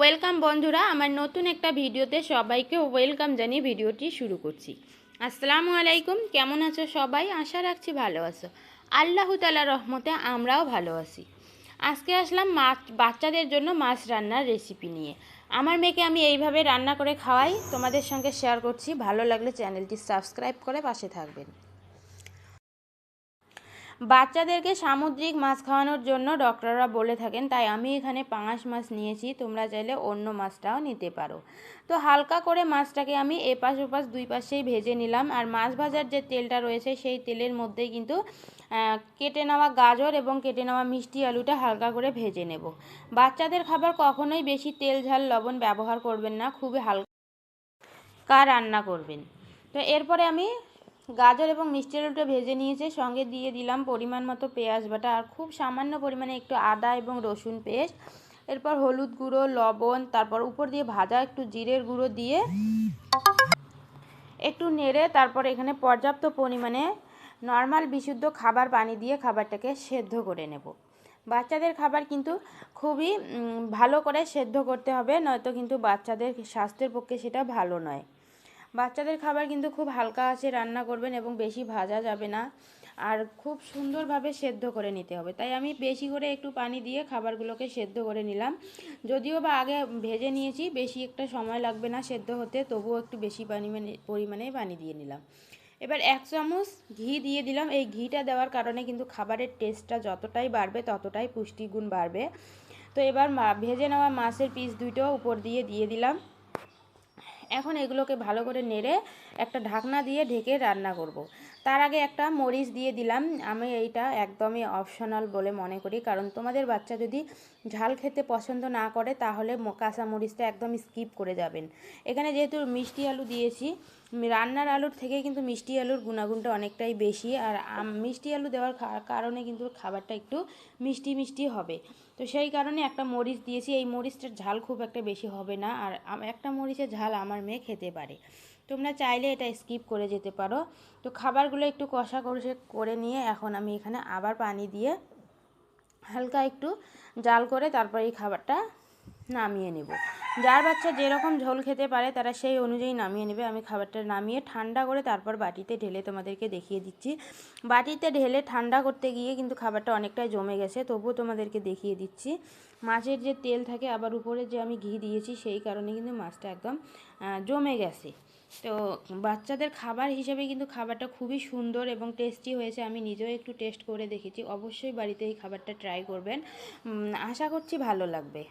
Welcome বন্ধুরা, আমার নতুন একটা ভিডিওতে সবাইকে ওয়েলকাম জানিয়ে ভিডিওটি শুরু করছি। আসসালামু আলাইকুম, কেমন আছো সবাই? আশা রাখছি ভালো আছো। আল্লাহ তালা রহমতে আমরাও ভালো আছি। আজকে আসলাম মাছ, বাচ্চাদের জন্য মাছ রান্নার রেসিপি নিয়ে। আমার মেয়েকে আমি এইভাবে রান্না করে খাওয়াই। তোমাদের সঙ্গে শেয়ার করছি। ভালো লাগলে চ্যানেলটি সাবস্ক্রাইব করে পাশে থাকবেন। বাচ্চাদেরকে সামুদ্রিক মাছ খাওয়ানোর জন্য ডক্টররা বলে থাকেন, তাই আমি এখানে পাঙাশ মাছ নিয়েছি, তোমরা চাইলে অন্য মাছটাও নিতে পারো। তো হালকা করে মাছটাকে আমি এপাশ ওপাশ দুই পাশেই ভেজে নিলাম, আর মাছ ভাজার যে তেলটা রয়েছে, সেই তেলের মধ্যেই কিন্তু কেটে নেওয়া গাজর এবং কেটে নেওয়া মিষ্টি আলুটা হালকা করে ভেজে নেব। বাচ্চাদের খাবার কখনোই বেশি তেল, ঝাল, লবণ ব্যবহার করবেন না, খুবই হালকা রান্না করবেন। তো এরপরে আমি গাজর এবং মিষ্টি আলুটা ভেজে নিয়েছে, সঙ্গে দিয়ে দিলাম পরিমাণ মতো পেঁয়াজ বাটা আর খুব সামান্য পরিমাণে একটু আদা এবং রসুন পেস্ট। এরপর হলুদ গুঁড়ো, লবণ, তারপর উপর দিয়ে ভাজা একটু জিরের গুঁড়ো দিয়ে একটু নেড়ে তারপর এখানে পর্যাপ্ত পরিমাণে নর্মাল বিশুদ্ধ খাবার পানি দিয়ে খাবারটাকে সেদ্ধ করে নেব। বাচ্চাদের খাবার কিন্তু খুবই ভালো করে সেদ্ধ করতে হবে, নয়তো কিন্তু বাচ্চাদের স্বাস্থ্যের পক্ষে সেটা ভালো নয়। বাচ্চাদের খাবার কিন্তু খুব হালকা আছে, রান্না করবেন এবং বেশি ভাজা যাবে না। আর খুব সুন্দরভাবে সেদ্ধ করে নিতে হবে। তাই আমি বেশি করে একটু পানি দিয়ে খাবারগুলোকে সেদ্ধ করে নিলাম। যদিও বা আগে ভেজে নিয়েছি, বেশি একটা সময় লাগবে না সেদ্ধ হতে, তবুও একটু বেশি পানি পরিমাণে পানি দিয়ে নিলাম। এবার এক চামচ ঘি দিয়ে দিলাম। এই ঘিটা দেওয়ার কারণে কিন্তু খাবারের টেস্টটা যতটাই বাড়বে, ততটাই পুষ্টিগুণ বাড়বে। তো এবার ভেজে নেওয়া মাছের পিস দুইটাও উপর দিয়ে দিয়ে দিলাম। এখন এগুলোকে ভালো করে নেড়ে একটা ঢাকনা দিয়ে ঢেকে রান্না করব। তার আগে একটা মরিচ দিয়ে দিলাম। আমি এইটা একদমই অপশনাল বলে মনে করি। কারণ তোমাদের বাচ্চা যদি ঝাল খেতে পছন্দ না করে, তাহলে কাঁচা মরিচটা একদম স্কিপ করে যাবেন। এখানে যেহেতু মিষ্টি আলু দিয়েছি রান্নার আলুর থেকে কিন্তু মিষ্টি আলুর গুণাগুণটা অনেকটাই বেশি আর মিষ্টি আলু দেওয়ার কারণে কিন্তু খাবারটা একটু মিষ্টি মিষ্টি হবে। তো সেই কারণে একটা মরিচ দিয়েছি, এই মরিচটার ঝাল খুব একটা বেশি হবে না আর একটা মরিচের ঝাল আমার মেয়ে খেতে পারে। তোমরা চাইলে এটা স্কিপ করে যেতে পারো। তো খাবারগুলো একটু কষা করে করে নিয়ে এখন আমি এখানে আবার পানি দিয়ে হালকা একটু জাল করে তারপর এই খাবারটা নামিয়ে নেব। যার বাচ্চা যেরকম ঝোল খেতে পারে, তারা সেই অনুযায়ী নামিয়ে নেবে। আমি খাবারটা নামিয়ে ঠান্ডা করে তারপর বাটিতে ঢেলে তোমাদেরকে দেখিয়ে দিচ্ছি। বাটিতে ঢেলে ঠান্ডা করতে গিয়ে কিন্তু খাবারটা অনেকটাই জমে গেছে, তবুও তোমাদেরকে দেখিয়ে দিচ্ছি। মাছের যে তেল থাকে, আবার উপরে যে আমি ঘি দিয়েছি, সেই কারণে কিন্তু মাছটা একদম জমে গেছে। তো বাচ্চাদের খাবার হিসেবে কিন্তু খাবারটা খুবই সুন্দর এবং টেস্টি হয়েছে, আমি নিজেও একটু টেস্ট করে দেখেছি। অবশ্যই বাড়িতে এই খাবারটা ট্রাই করবেন। আশা করছি ভালো লাগবে।